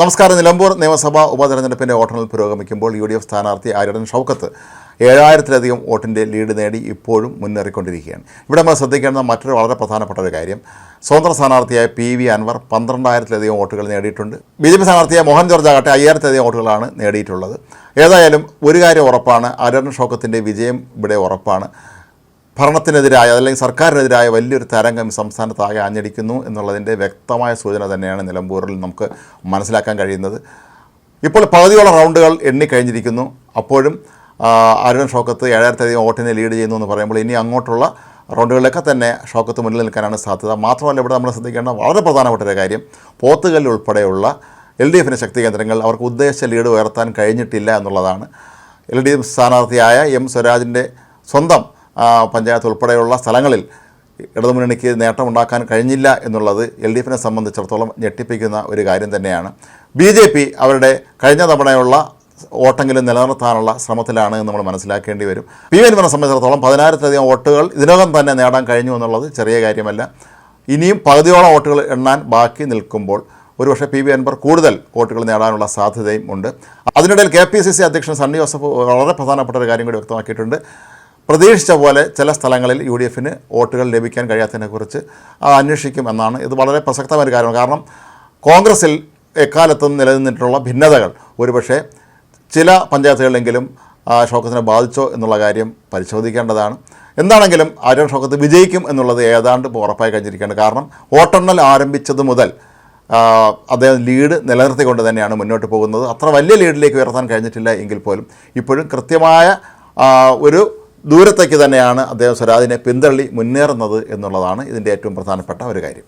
നമസ്കാരം. നിലമ്പൂർ നിയമസഭാ ഉപതെരഞ്ഞെടുപ്പിന്റെ വോട്ടെണ്ണൽ പുരോഗമിക്കുമ്പോൾ യു ഡി എഫ് സ്ഥാനാർത്ഥി ആര്യടൻ ഷൗക്കത്ത് ഏഴായിരത്തിലധികം വോട്ടിന്റെ ലീഡ് നേടി ഇപ്പോഴും മുന്നേറിക്കൊണ്ടിരിക്കുകയാണ്. ഇവിടെ നമ്മൾ ശ്രദ്ധിക്കേണ്ട മറ്റൊരു വളരെ പ്രധാനപ്പെട്ട ഒരു കാര്യം. സ്വതന്ത്ര സ്ഥാനാർത്ഥിയായ പി വി അൻവർ പന്ത്രണ്ടായിരത്തിലധികം വോട്ടുകൾ നേടിയിട്ടുണ്ട്. ബി ജെ പി സ്ഥാനാർത്ഥിയായ മോഹൻ ജോർജ് ആകട്ടെ അയ്യായിരത്തിലധികം വോട്ടുകളാണ് നേടിയിട്ടുള്ളത്. ഏതായാലും ഒരു കാര്യം ഉറപ്പാണ്. ആര്യടൻ ഷൗക്കത്തിന്റെ വിജയം ഇവിടെ ഉറപ്പാണ്. ഭരണത്തിനെതിരായ അല്ലെങ്കിൽ സർക്കാരിനെതിരായ വലിയൊരു തരംഗം സംസ്ഥാനത്താകെ ആഞ്ഞടിക്കുന്നു എന്നുള്ളതിന്റെ വ്യക്തമായ സൂചന തന്നെയാണ് നിലമ്പൂരിൽ നമുക്ക് മനസ്സിലാക്കാൻ കഴിയുന്നത്. ഇപ്പോൾ പകുതിയോളം റൗണ്ടുകൾ എണ്ണിക്കഴിഞ്ഞിരിക്കുന്നു അപ്പോഴും അരുൺ ഷോക്കത്ത് ഏഴായിരത്തധികം വോട്ടിനെ ലീഡ് ചെയ്യുന്നു എന്ന് പറയുമ്പോൾ ഇനി അങ്ങോട്ടുള്ള റൗണ്ടുകളിലൊക്കെ തന്നെ ഷോക്കത്ത് മുന്നിൽ നിൽക്കാനാണ് സാധ്യത. മാത്രമല്ല ഇവിടെ നമ്മൾ ശ്രദ്ധിക്കേണ്ട വളരെ പ്രധാനപ്പെട്ട ഒരു കാര്യം പോത്തുകല്ല് ഉൾപ്പെടെയുള്ള എൽ ഡി എഫിന്റെ ശക്തി കേന്ദ്രങ്ങൾ അവർക്ക് ഉദ്ദേശിച്ച ലീഡ് ഉയർത്താൻ കഴിഞ്ഞിട്ടില്ല എന്നുള്ളതാണ്. എൽ ഡി എഫ് സ്ഥാനാർത്ഥിയായ എം സ്വരാജിന്റെ സ്വന്തം പഞ്ചായത്ത് ഉൾപ്പെടെയുള്ള സ്ഥലങ്ങളിൽ ഇടതുമുന്നണിക്ക് നേട്ടമുണ്ടാക്കാൻ കഴിഞ്ഞില്ല എന്നുള്ളത് എൽ ഡി എഫിനെ സംബന്ധിച്ചിടത്തോളം ഞെട്ടിപ്പിക്കുന്ന ഒരു കാര്യം തന്നെയാണ്. ബി ജെ പി അവരുടെ കഴിഞ്ഞ തവണയുള്ള വോട്ടെങ്കിലും നിലനിർത്താനുള്ള ശ്രമത്തിലാണ് നമ്മൾ മനസ്സിലാക്കേണ്ടി വരും. പി വി എൻവറിനെ സംബന്ധിച്ചിടത്തോളം പതിനായിരത്തിലധികം വോട്ടുകൾ ഇതിനകം തന്നെ നേടാൻ കഴിഞ്ഞു എന്നുള്ളത് ചെറിയ കാര്യമല്ല. ഇനിയും പകുതിയോളം വോട്ടുകൾ എണ്ണാൻ ബാക്കി നിൽക്കുമ്പോൾ ഒരുപക്ഷെ പി വി അൻപർ കൂടുതൽ വോട്ടുകൾ നേടാനുള്ള സാധ്യതയും ഉണ്ട്. അതിനിടയിൽ കെ പി സി സി അധ്യക്ഷൻ സണ്ണി ജോസഫ് വളരെ പ്രധാനപ്പെട്ട ഒരു കാര്യം കൂടി വ്യക്തമാക്കിയിട്ടുണ്ട്. പ്രതീക്ഷിച്ച പോലെ ചില സ്ഥലങ്ങളിൽ യു ഡി എഫിന് വോട്ടുകൾ ലഭിക്കാൻ കഴിയാത്തതിനെക്കുറിച്ച് അത് അന്വേഷിക്കും എന്നാണ്. ഇത് വളരെ പ്രസക്തമായ കാര്യമാണ്. കാരണം കോൺഗ്രസിൽ എക്കാലത്തും നിലനിന്നിട്ടുള്ള ഭിന്നതകൾ. ഒരുപക്ഷെ ചില പഞ്ചായത്തുകളിലെങ്കിലും ഷോക്കത്തിനെ ബാധിച്ചോ എന്നുള്ള കാര്യം പരിശോധിക്കേണ്ടതാണ്. എന്താണെങ്കിലും ആര്യൻ ഷോക്കത്ത് വിജയിക്കും എന്നുള്ളത് ഏതാണ്ട് ഇപ്പോൾ ഉറപ്പായി കഴിഞ്ഞിരിക്കുകയാണ്. കാരണം വോട്ടെണ്ണൽ ആരംഭിച്ചത് മുതൽ അദ്ദേഹം ലീഡ് നിലനിർത്തിക്കൊണ്ട് തന്നെയാണ് മുന്നോട്ട് പോകുന്നത്. അത്ര വലിയ ലീഡിലേക്ക് ഉയർത്താൻ കഴിഞ്ഞിട്ടില്ല എങ്കിൽ പോലും. ഇപ്പോഴും കൃത്യമായ ഒരു ദൂരത്തേക്ക് തന്നെയാണ് അദ്ദേഹം സ്വരാജിനെ പിന്തള്ളി മുന്നേറുന്നത് എന്നുള്ളതാണ് ഇതിന്റെ ഏറ്റവും പ്രധാനപ്പെട്ട ഒരു കാര്യം.